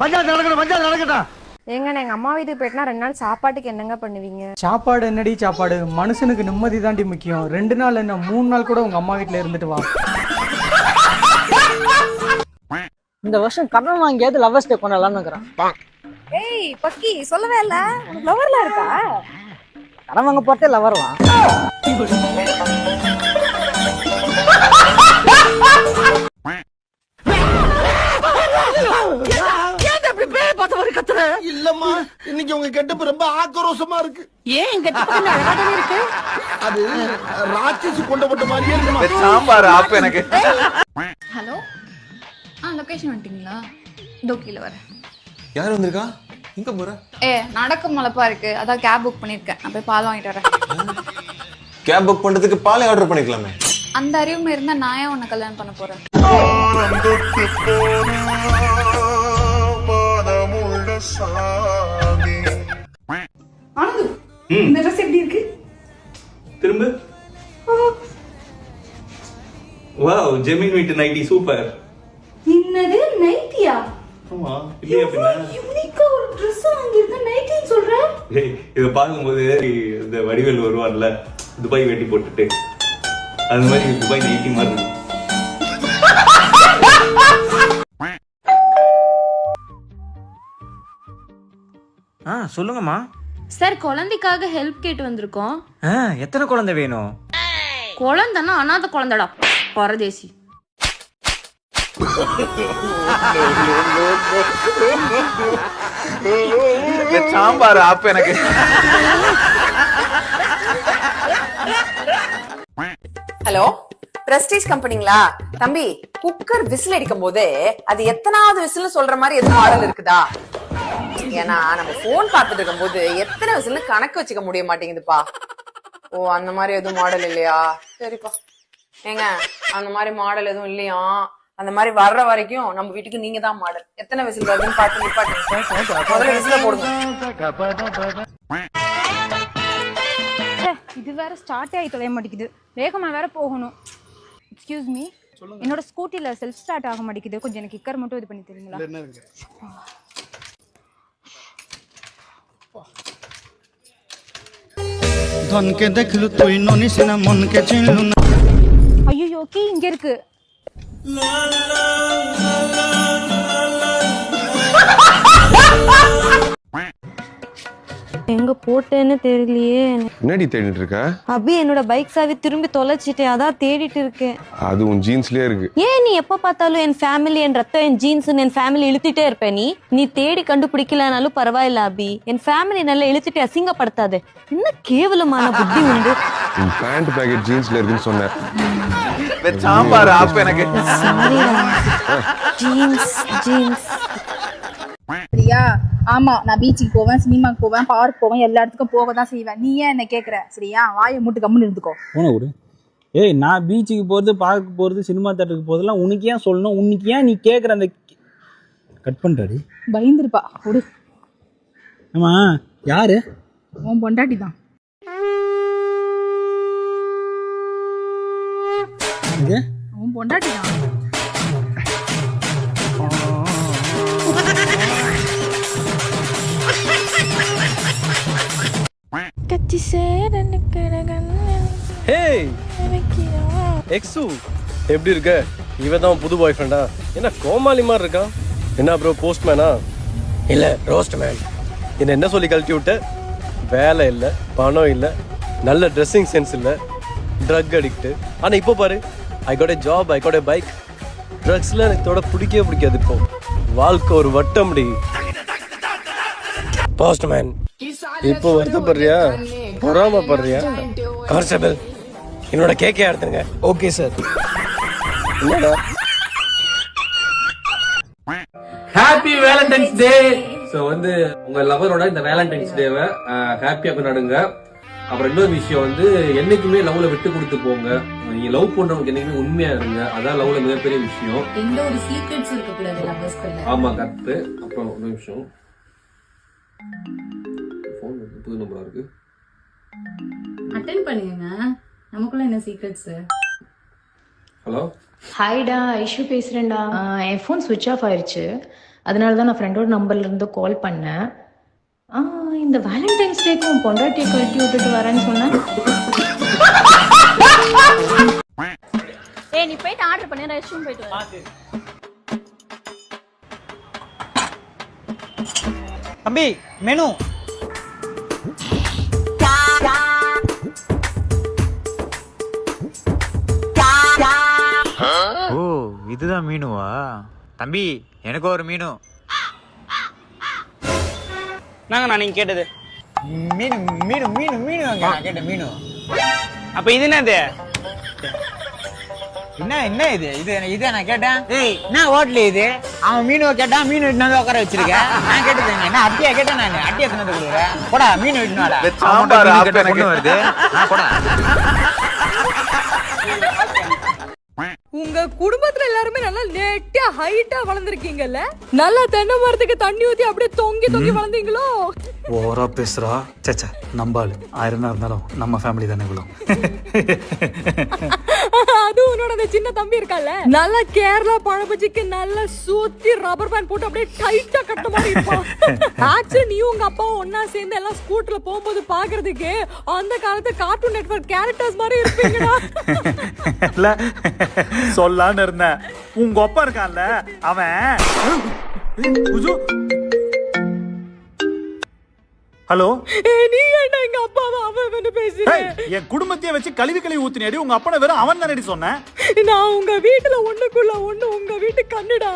பஞ்சாயத்து நடக்கணும் பஞ்சாயத்து நடக்கட்டும். ஏங்க எங்க அம்மா வீட்டுக்கு போயிட்டுனா ரெண்டு நாள் சாப்பாட்டுக்கு என்னங்க பண்ணுவீங்க? சாப்பாடு என்னடி சாப்பாடு? மனுஷனுக்கு நிம்மதி தாண்டி முக்கியம். ரெண்டு நாள் என்ன மூணு நாள் கூட உங்க அம்மா வீட்ல இருந்துட்டு வா. இந்த வருஷம் கடன் வாங்கியாவது லவ்வர்ஸ் டே கொண்டாடலாம்னு இருக்கிறேன் ஏய் பக்கி சொல்லவே இல்ல. உனக்கு லவர்லாம் இருக்கா? கடன் வாங்க போறதே லவர்வா இல்லம்மா இன்னைக்கு உங்க கெட்டப்பு ரொம்ப ஆக்ரோஷமா இருக்கு. ஏன் அழகா இருக்கு? அது ராட்சசி கொண்டப்பட்ட மாதிரியே இருக்குமா? சாம்பார் ஆப் எனக்கு. ஹலோ? ஆ லொகேஷன் வந்துட்டீங்களா? இதோ கீழே வரேன். யார் வந்திருக்கா? எங்க போற? ஏ நடக்க மலப்பா இருக்கு. அதான் கேப் புக் பண்ணியிருக்கேன் நான் போய் பால் வாங்கிட்டு வரேன். கேப் புக் பண்றதுக்கு பாலே ஆர்டர் பண்ணிக்கலாமே. அந்த அறிவுமே இருந்தா நான் ஏன் உன்னை கல்யாணம் பண்ண போறேன்? இந்த ட்ரெஸ் எப்படி இருக்கு? திரும்ப. வாவ் ஜெமின் வீட்டு நைட்டி சூப்பர் என்னது? நைட்டியா ஆமா இல்லையா பின்ன? யூனிக்கா ஒரு ட்ரெஸ் வாங்கியிருக்க நைட்டின்னு சொல்ற? ஏய், இத பார்க்கும்போது இந்த வடிவேல் வருவார்ல துபாய் வேட்டி போட்டுட்டு. அது மாதிரி துபாய் நைட்டி மாதிரி ஆ சொல்லுங்கம்மா. சார் குழந்தைக்காக ஹெல்ப் கேட்டு வந்திருக்கோம். ஆ எத்தனை குழந்தை வேணும்? குழந்தைன்னா அனாதை குழந்தைடா. பரதேசி. சாம்பார் ஆப் எனக்கு. ஹலோ பிரஸ்டீஜ் கம்பெனிங்களா தம்பி குக்கர் விசில் அடிக்கும் போது அது எத்தனாவது விசில் சொல்ற மாதிரி எதுவும் மாடல் இருக்குதா? ஏன்னா நம்ம போன் பார்த்துட்டு இருக்கும்போது எத்தனை விசில் கணக்கு வச்சுக்க முடிய மாட்டேங்குதுப்பா. ஓ அந்த மாதிரி எதுவும் மாடல் இல்லையா? சரிப்பா. ஏங்க அந்த மாதிரி மாடல் எதுவும் இல்லையா? அந்த மாதிரி வர்ற வரைக்கும் நம்ம வீட்டுக்கு நீங்க தான் மாடல் எத்தனை விசில் வருதுன்னு பார்த்து முதல்ல போடுங்க. இது வேற ஸ்டார்ட் ஆகி தொலைய மாட்டேங்குது. வேகமா வேற போகணும். எக்ஸ்கியூஸ் மீ என்னோட ஸ்கூட்டில செல்ஃப் ஸ்டார்ட் ஆக மாட்டேங்குது. கொஞ்சம் எனக்கு கிக்கர் மட்டும் இது பண்ணி தருவீங்களா ধনকে দেখলু তুই ননিস না মনকে চিনলু না ஐயோ கீ இங்க இருக்கு போட்டேன்னு தெரியலையே. என்னடி தேடிட்டு இருக்க? அபி என்னோட பைக் சாவி திரும்பி தொலைச்சிட்டேன் அதான் தேடிட்டு இருக்கேன். அது உன் ஜீன்ஸ்லயே இருக்கு. ஏன் நீ எப்ப பார்த்தாலும் என் ஃபேமிலி என் ரத்தம் என் ஜீன்ஸ் என் ஃபேமிலி இழுத்துட்டே இருப்ப நீ. நீ தேடி கண்டுபிடிக்கலனாலும் பரவாயில்ல அபி. என் ஃபேமிலி நல்லா இழுத்துட்டு அசிங்கப்படுத்தாது. என்ன கேவலமான புத்தி உண்டு. உன் பேண்ட் பேக்கெட் ஜீன்ஸ்ல இருக்குன்னு சொன்னேன் சாம்பார் ஆப் எனக்கு. ஜீன்ஸ் ஜீன்ஸ் சரியா ஆமா நான் பீச்சுக்கு போவேன் சினிமாக்கு போவேன் பார்க் போவேன் எல்லா இடத்துக்கும் போக தான் செய்வேன். நீ ஏன் என்ன கேக்குற சரியா வாயை மூட்டு கம்முன்னு இருந்துக்கோ. போன ஏய் நான் பீச்சுக்கு போகிறது பார்க்க போகிறது சினிமா தேட்டருக்கு போகிறதுலாம் உனக்கு ஏன் சொல்லணும்? உனக்கு ஏன் நீ கேட்குற அந்த கட் பண்ணுறாடி பயந்துருப்பா. விடு. ஆமா யாரு? உன் பொண்டாட்டி தான். உன் பொண்டாட்டி தான். ஹேய் எக்ஸு எப்படி இருக்க? இவன் தான் புது பாய் ஃப்ரெண்டா என்ன கோமாளி மாதிரி இருக்கான்? என்ன ப்ரோ போஸ்ட்மேனா இல்லை ரோஸ்ட் மேன் என்ன என்ன சொல்லி கழட்டி விட்ட? வேலை இல்லை பணம் இல்லை நல்ல ட்ரெஸ்ஸிங் சென்ஸ் இல்லை ட்ரக் அடிக்ட்டு ஆனால் இப்போ பாரு I got job I got bike ட்ரக்ஸில் எனக்கு தொட பிடிக்கவே பிடிக்காது இப்போ. வாழ்க்கை ஒரு வட்டம்டி போஸ்ட்மேன் இப்போ வருத்தப்படுறியா? பொறாமப்படுறியா? கான்ஸ்டபிள் என்னோட கேக்கே எடுத்துருங்க ஓகே சார் என்னடா? ஹாப்பி வேலண்டைன்ஸ் டே ஸோ வந்து உங்க லவரோட இந்த வேலண்டைன்ஸ் டேவை ஹாப்பியா கொண்டாடுங்க. அப்புறம் இன்னொரு விஷயம் வந்து என்னைக்குமே லவ்ல விட்டு கொடுத்து போங்க. நீங்க லவ் பண்றவங்க என்னைக்குமே உண்மையா இருங்க. அதான் லவ்ல மிகப்பெரிய விஷயம். எந்த ஒரு சீக்ரெட்ஸ் இருக்க கூடாது லவ்வர்ஸ்குள்ள ஆமா கரெக்ட் அப்புறம் ஒரு நிமிஷம். புது நம்பரா இருக்கு. அட்டென்ட் பண்ணுங்க நமக்குள்ள என்ன சீக்ரெட்ஸ் ஹலோ ஹாய்டா ஐஷு பேசுறேன்டா. என் ஃபோன் சுவிட்ச் ஆஃப் ஆயிருச்சு. அதனால தான் நான் ஃப்ரெண்டோட நம்பர்ல இருந்து கால் பண்ணேன். ஆ இந்த வேலண்டைன்ஸ் டேக்கும் பொண்டாட்டியை கழட்டி விட்டுட்டு வரேன்னு சொன்னேன். ஏய் நீ போயிட்டு ஆர்டர் பண்ணி. ரெஸ்ட் ரூம் போயிட்டு வா தம்பி மெனு. இதுதான் மீனுவா? தம்பி எனக்கு ஒரு மீனு. நாங்க நான் நீங்க கேட்டது? மீனு மீனு மீனு மீனு வாங்க. நான் கேட்டேன் மீனு. அப்ப இது என்னது? என்ன என்ன இது? இது இதை நான் கேட்டேன்? ஏய். என்ன ஹோட்டல் இது? அவன் மீன் கேட்டான் மீன் வெட்டினு வந்து உட்கார வச்சிருக்கேன் நான் கேட்டது என்ன? அட்டியா கேட்டேன் நான். அட்டியா தினது கொடுக்குறேன் போடா மீன் வெட்டினாடா சாம்பார் ஆப்பு எனக்கு. பொண்ணு வருது. ஆ, போடா. உங்க குடும்பத்துல எல்லாருமே நல்லா நெட்டியா ஹைட்டா வளர்ந்துருக்கீங்கல்ல? நல்லா தென்னை மரத்துக்கு தண்ணி ஊத்தி அப்படியே தொங்கி தொங்கி வளர்ந்தீங்களோ? ஓவரா பேசுறா? சேச்சா நம்பாள் ஆயிரம் இருந்தாலும் நம்ம ஃபேமிலி தானே இவ்வளோ அது உன்னோட அந்த சின்ன தம்பி இருக்கால? நல்லா கேரளா பழபஜிக்கு நல்லா சுத்தி ரப்பர் பேண்ட் போட்டு அப்படியே டைட்டா கட்ட மாதிரி இருப்பான் ஆக்சுவலி நீ உங்க அப்பாவும் ஒன்னா சேர்ந்து எல்லாம் ஸ்கூட்டர்ல போகும்போது பாக்குறதுக்கு அந்த காலத்து கார்ட்டூன் நெட்வொர்க் கேரக்டர்ஸ் மாதிரி இருப்பீங்களா இல்ல சொல்லான்னு இருந்தேன். உங்க அப்பா இருக்கான்ல அவன். ஹலோ? ஏய், நீ என்ன எங்க அப்பாவை அவன் பேசுற? என் குடும்பத்தையே வச்சு கழுவி கழுவி ஊத்தினடி. உங்க அப்பனை வெறும் அவன் தானடி சொன்னேன் நான் உங்க வீட்டுல ஒண்ணுக்குள்ள ஒண்ணு உங்க வீட்டு கண்ணுடா.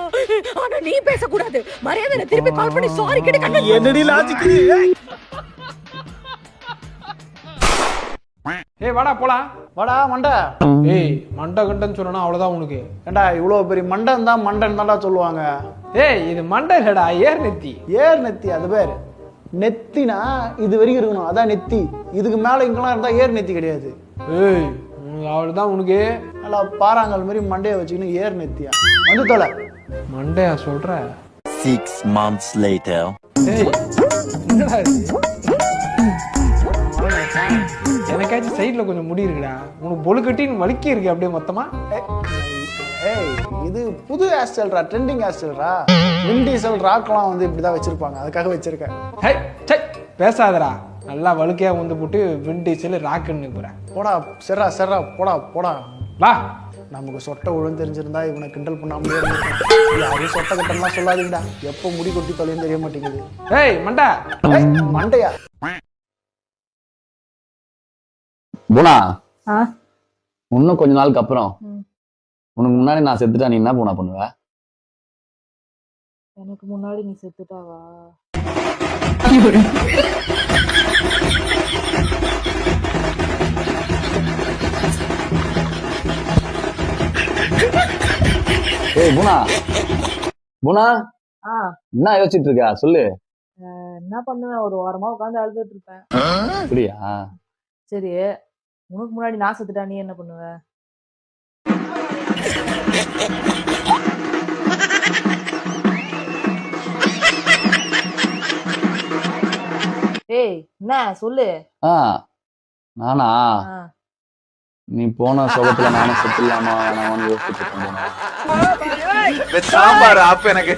ஆனா நீ பேசக்கூடாது. மரியாதை திருப்பி கால் பண்ணி சாரி கேட்டு கண்ணு என்னடி லாஜிக் ஏய். வாடா போலாம். வாடா மண்டை. ஏய் மண்டை கண்டன்னு சொன்னா அவ்வளவுதான் உனக்கு. ஏண்டா இவ்வளோ பெரிய மண்டன் தான் மண்டன் தான்டா சொல்லுவாங்க. ஏய் இது மண்டை இல்லடா ஏர் நெத்தி. ஏர் நெத்தி அது பேர். நெத்தினா இது வரைக்கும் இருக்கணும். அதான் நெத்தி. இதுக்கு மேலே இங்கெல்லாம் இருந்தால் ஏர் நெத்தி கிடையாது. ஏய் உனக்கு அவ்வளவுதான் உனக்கு? நல்லா பாறாங்கல் மாதிரி மண்டையை வச்சுக்கின்னு ஏர் நெத்தியா? வந்து தொலை. மண்டையா சொல்ற? சிக்ஸ் மந்த்ஸ் லேட்டர் எனக்காச்சும் சைடுல கொஞ்சம் முடி இருக்குடா. உனக்கு பொழுக்கட்டின்னு வலிக்கி இருக்கு அப்படியே மொத்தமா. ஏய் இது புது ஹேர் ஸ்டைல்ரா ட்ரெண்டிங் ஹேர் ஸ்டைல்ரா விண்டீசல் ராக்லாம் வந்து இப்படி தான் வச்சிருப்பாங்க. அதுக்காக வச்சிருக்கேன். ஹே சை பேசாதடா. நல்லா வழுக்கையா வந்து போட்டு விண்டீசல் ராக்குன்னு போறேன். போடா செர்ரா செர்ரா போடா போடா. வா. நமக்கு சொட்டை ஒழுங்கு தெரிஞ்சிருந்தா இவனை கிண்டல் பண்ணாமலே யாரும் சொட்டை கட்டம்லாம் சொல்லாதீங்கடா. எப்போ முடி கொட்டி தொலையும் தெரிய மாட்டேங்குது. ஏய் மண்டை. மண்டையா? ஆ? இன்னும் கொஞ்ச நாளுக்கு அப்புறம். உனக்கு முன்னாடி நான் செத்துட்டா நீ என்ன போனா பண்ணுவ? எனக்கு முன்னாடி நீ செத்துட்டாவா? ஏய் குணா குணா ஆ. என்ன யோசிச்சுட்டு இருக்க? சொல்லு. என்ன பண்ணுவேன்? ஒரு வாரமா உட்காந்து அழுதுட்டு இருப்பேன். அப்படியா? சரி. உனக்கு முன்னாடி நான் செத்துட்டா நீ என்ன பண்ணுவ? ஏய் என்ன? சொல்லு. ஆ நானா. நீ போன சுகத்துல நானும் செத்துலாமா வேணாமான்னு யோசிச்சுட்டு குணா. சாம்பார் ஆப்பு எனக்கு.